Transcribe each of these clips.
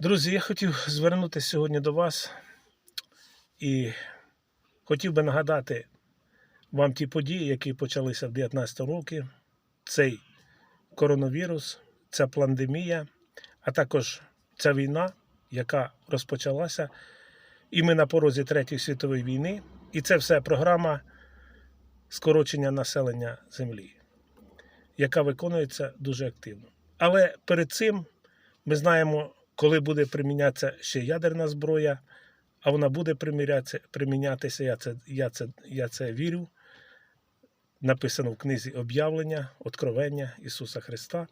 Друзі, я хотів звернутися сьогодні до вас і хотів би нагадати вам ті події, які почалися в 19 році. Цей коронавірус, ця пандемія, а також ця війна, яка розпочалася. І ми на порозі Третьої світової війни. І це все програма скорочення населення Землі, яка виконується дуже активно. Але перед цим ми знаємо, коли буде примінятися ще ядерна зброя, а вона буде примінятися, я це, я, це, я це вірю. Написано в книзі об'явлення, откровення Ісуса Христа.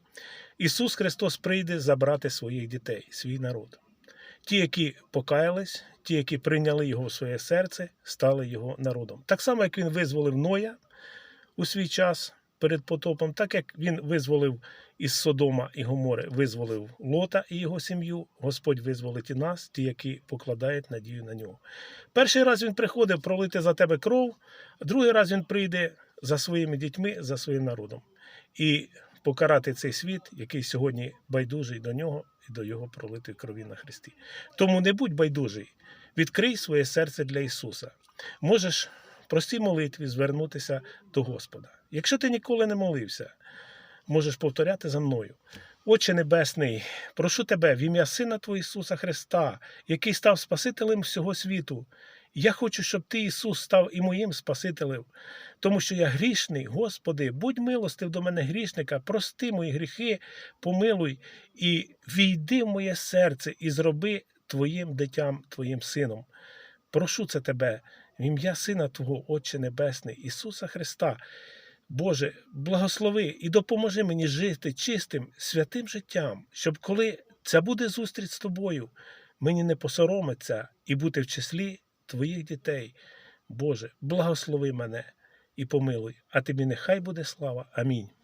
Ісус Христос прийде забрати своїх дітей, свій народ. Ті, які покаялись, ті, які прийняли Його в своє серце, стали Його народом. Так само, як Він визволив Ноя у свій час перед потопом, так як Він визволив із Содома і Гомори, визволив Лота і його сім'ю, Господь визволить і нас, ті, які покладають надію на нього. Перший раз він приходив пролити за тебе кров, другий раз він прийде за своїми дітьми, за своїм народом. І покарати цей світ, який сьогодні байдужий до нього і до його пролитої крові на Христі. Тому не будь байдужий, відкрий своє серце для Ісуса. Можеш простій молитві звернутися до Господа. Якщо ти ніколи не молився, можеш повторяти за мною. Отче Небесний, прошу тебе в ім'я Сина Твого Ісуса Христа, який став Спасителем всього світу. Я хочу, щоб Ти, Ісус, став і моїм Спасителем, тому що я грішний, Господи, будь милостив до мене грішника, прости мої гріхи, помилуй і війди в моє серце і зроби Твоїм дитям, Твоїм сином. Прошу це Тебе, в ім'я Сина Твого, Отче Небесний, Ісуса Христа. Боже, благослови і допоможи мені жити чистим, святим життям, щоб коли це буде зустріч з тобою, мені не посоромиться і бути в числі твоїх дітей. Боже, благослови мене і помилуй, а тобі нехай буде слава. Амінь.